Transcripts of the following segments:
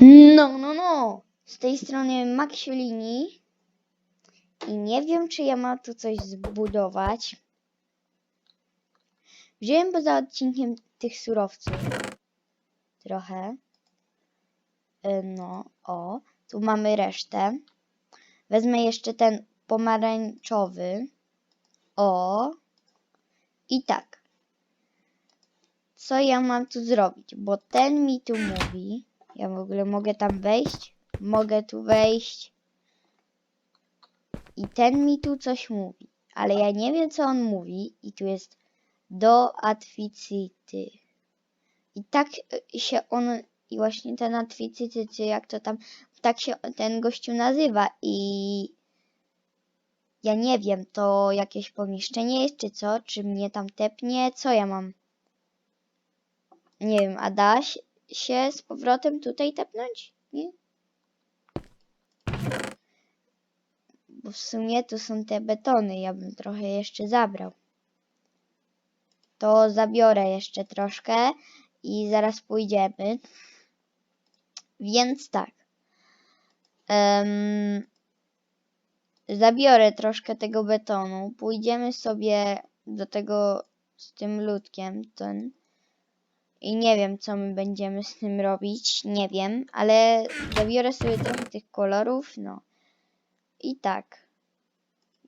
No, no, no. Z tej strony Maxiolini. I nie wiem, czy ja mam tu coś zbudować. Wziąłem poza odcinkiem tych surowców. Trochę. Y, No, o. Tu mamy resztę. Wezmę jeszcze ten pomarańczowy. O. I tak. Co ja mam tu zrobić? Bo ten mi tu mówi. Ja w ogóle mogę tam wejść. Mogę tu wejść. I ten mi tu coś mówi. Ale ja nie wiem, co on mówi. I tu jest do atficity. I tak się on, i właśnie ten atficity, czy jak to tam, tak się ten gościu nazywa. I ja nie wiem, to jakieś pomieszczenie jest, czy co? Czy mnie tam tepnie? Co ja mam? Nie wiem, a da się- z powrotem tutaj tepnąć? Nie? Bo w sumie tu są te betony, ja bym trochę jeszcze zabrał. To zabiorę jeszcze troszkę i zaraz pójdziemy. Więc tak. Em, zabiorę troszkę tego betonu. Pójdziemy sobie do tego z tym ludkiem. Ten. I nie wiem, co my będziemy z tym robić. Nie wiem, ale zabiorę sobie trochę tych kolorów. No. I tak.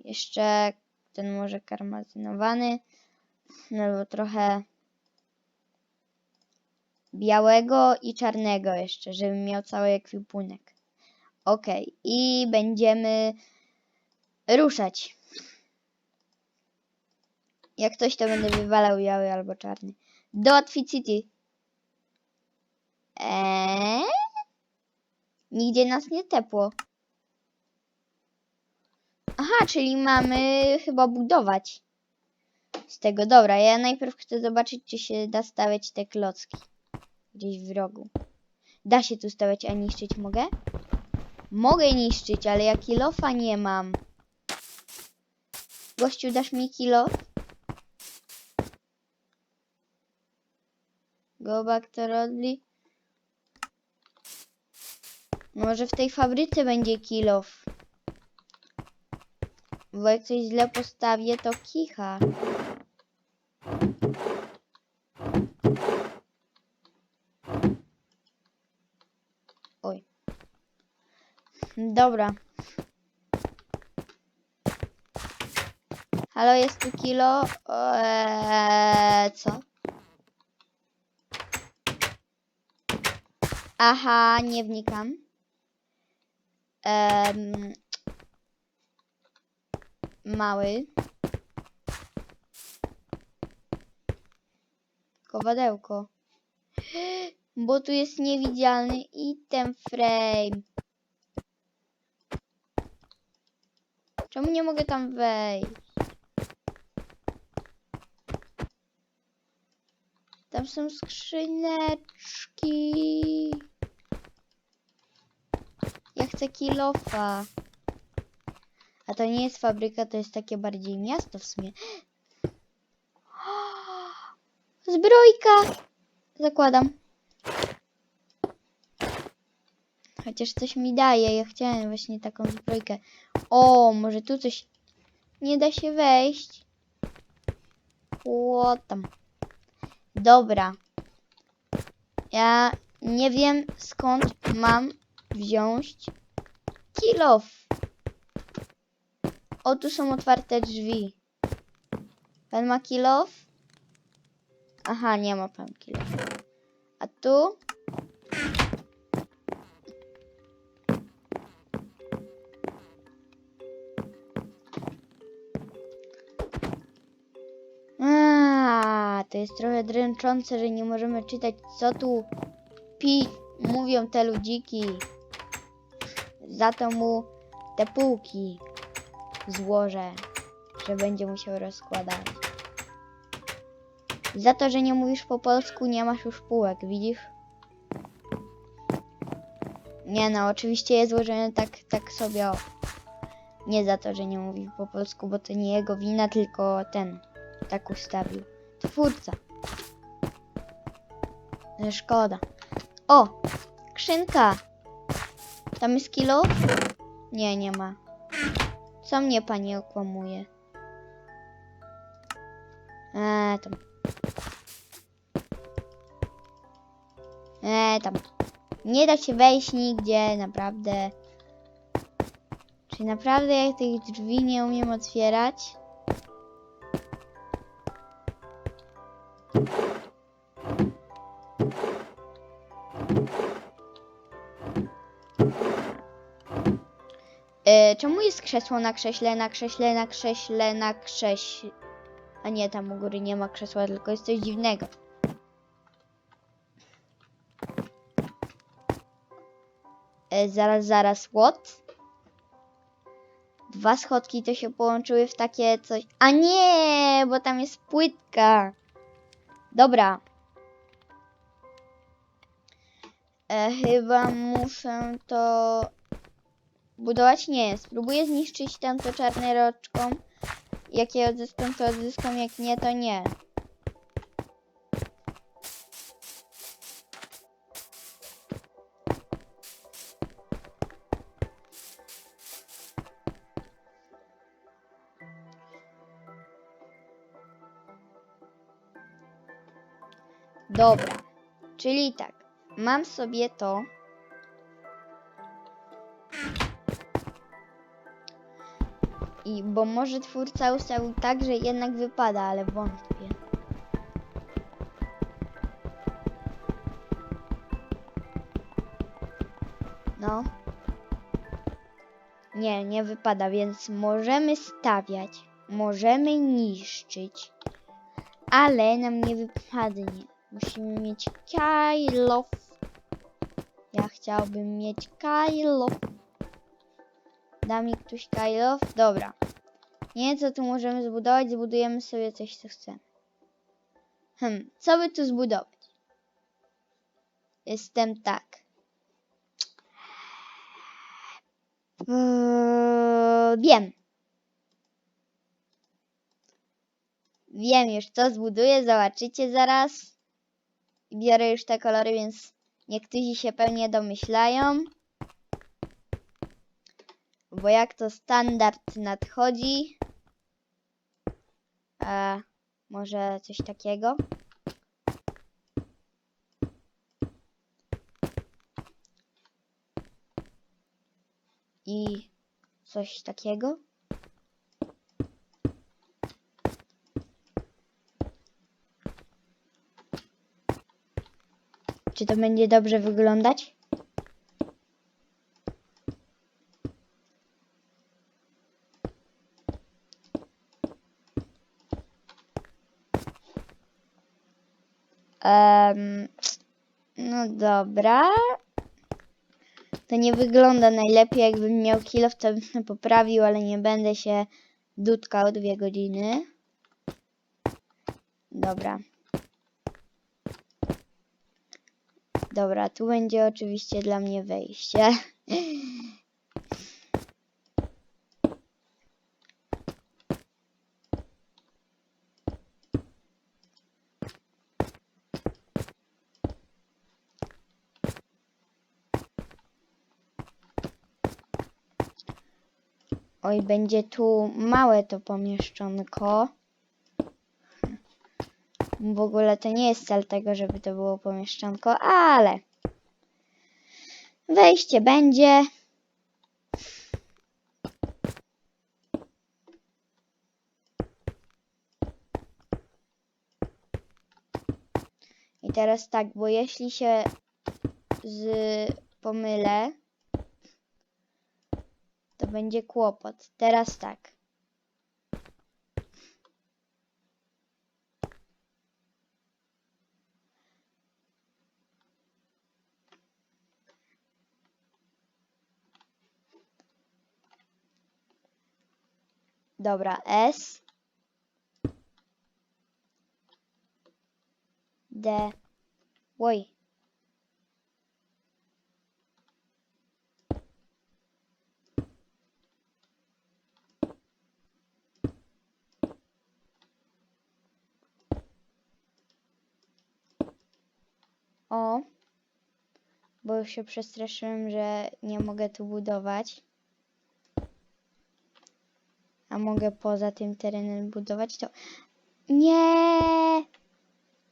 Jeszcze ten może karmazynowany. No bo trochę białego i czarnego jeszcze, żebym miał cały ekwipunek. Ok, i będziemy ruszać. Jak coś, to będę wywalał biały albo czarny. Do Outfit City. Eee? Nigdzie nas nie tepło. Aha, czyli mamy chyba budować. Z tego, dobra, ja najpierw chcę zobaczyć, czy się da stawiać te klocki. Gdzieś w rogu. Da się tu stawiać, a niszczyć mogę? Mogę niszczyć, ale ja kilofa nie mam. Gościu, dasz mi kilo? Go to Rodley. Może w tej fabryce będzie kilof. Bo jak coś źle postawię, to kicha. Oj. Dobra. Halo, jest tu kilo? Eee, co? Aha, nie wnikam. Em, mały. Kowadełko. Bo tu jest niewidzialny item frame. Czemu nie mogę tam wejść? Tam są skrzyneczki. Ja chcę kilofa. A to nie jest fabryka, to jest takie bardziej miasto w sumie. Zbrojka! Zakładam. Chociaż coś mi daje. Ja chciałem właśnie taką zbrojkę. O, może tu coś... Nie da się wejść. Ło tam. Dobra. Ja nie wiem skąd mam wziąć kilof. O, tu są otwarte drzwi. Pan ma kilof? Aha, nie ma pan kilof. A tu? To jest trochę dręczące, że nie możemy czytać, co tu pi mówią te ludziki. Za to mu te półki złożę, że będzie musiał rozkładać. Za to, że nie mówisz po polsku, nie masz już półek, widzisz? Nie no, oczywiście jest złożone tak, tak sobie o. Nie za to, że nie mówi po polsku, bo to nie jego wina, tylko ten tak ustawił. Twórca. Szkoda. O! skrzynka. Tam jest kilo? Nie, nie ma. Co mnie pani okłamuje? Eee, tam. Eee, tam. Nie da się wejść nigdzie, naprawdę. Czy naprawdę ja tych drzwi nie umiem otwierać? E, czemu jest krzesło na krześle, na krześle, na krześle, na krześle? A nie, tam u góry nie ma krzesła, tylko jest coś dziwnego. E, zaraz, zaraz, what? Dwa schodki to się połączyły w takie coś. A nie, bo tam jest płytka. Dobra. E, chyba muszę to budować. Nie, spróbuję zniszczyć tamto czarne roczką. Jak je odzyskam, to odzyskam, jak nie, to nie. Dobra, czyli tak, mam sobie to. I bo może twórca ustawił tak, że jednak wypada, ale wątpię. No. Nie, nie wypada, więc możemy stawiać, możemy niszczyć, ale nam nie wypadnie. Musimy mieć Kill off. Ja chciałbym mieć Kill off. Da mi ktoś off? Dobra. Nie co tu możemy zbudować. Zbudujemy sobie coś, co chcemy. Hmm, co by tu zbudować? Jestem tak. Eee, wiem. Wiem już, co zbuduję, zobaczycie zaraz. Biorę już te kolory, więc niektórzy się pewnie domyślają. Bo jak to standard nadchodzi. A może coś takiego? I coś takiego? Czy to będzie dobrze wyglądać? Em, no dobra. To nie wygląda najlepiej, jakbym miał kilo, to bym poprawił, ale nie będę się dudkał dwie godziny. Dobra. Dobra, tu będzie oczywiście dla mnie wejście. Oj, będzie tu małe to pomieszczonko. W ogóle to nie jest cel tego, żeby to było pomieszczonko, ale wejście będzie. I teraz tak, bo jeśli się z pomylę, będzie kłopot. Teraz tak. Dobra, S. D. Oj. O. bo już się przestraszyłem, że nie mogę tu budować. A mogę poza tym terenem budować, to... Nie!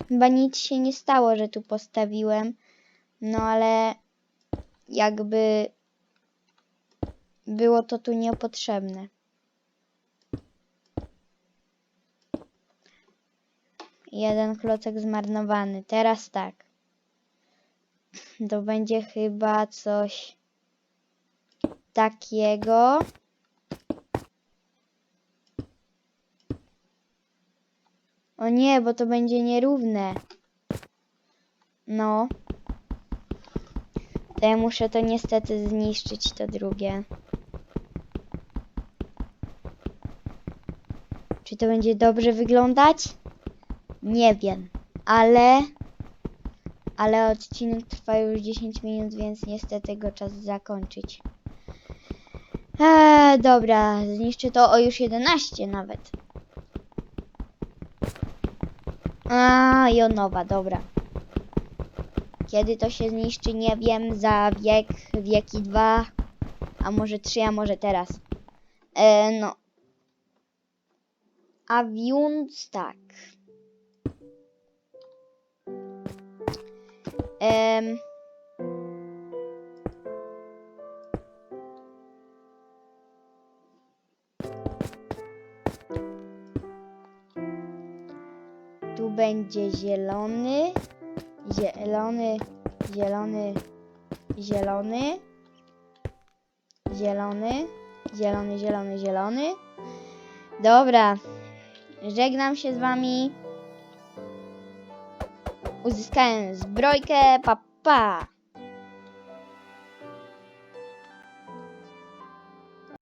Chyba nic się nie stało, że tu postawiłem. No ale jakby było to tu niepotrzebne. Jeden klocek zmarnowany. Teraz tak. To będzie chyba coś takiego. O nie, bo to będzie nierówne. No. To ja muszę to niestety zniszczyć, to drugie. Czy to będzie dobrze wyglądać? Nie wiem, ale... Ale odcinek trwa już 10 minut, więc niestety go czas zakończyć. Eee, dobra, zniszczę to o już 11 nawet. A, jonowa, dobra. Kiedy to się zniszczy, nie wiem, za wiek, wieki dwa, a może trzy, a może teraz. E, no. A więc tak. Tu będzie zielony, zielony, zielony, zielony, zielony, zielony, zielony, zielony. Dobra, żegnam się z wami. Uzyskałem zbrojkę, pa pa!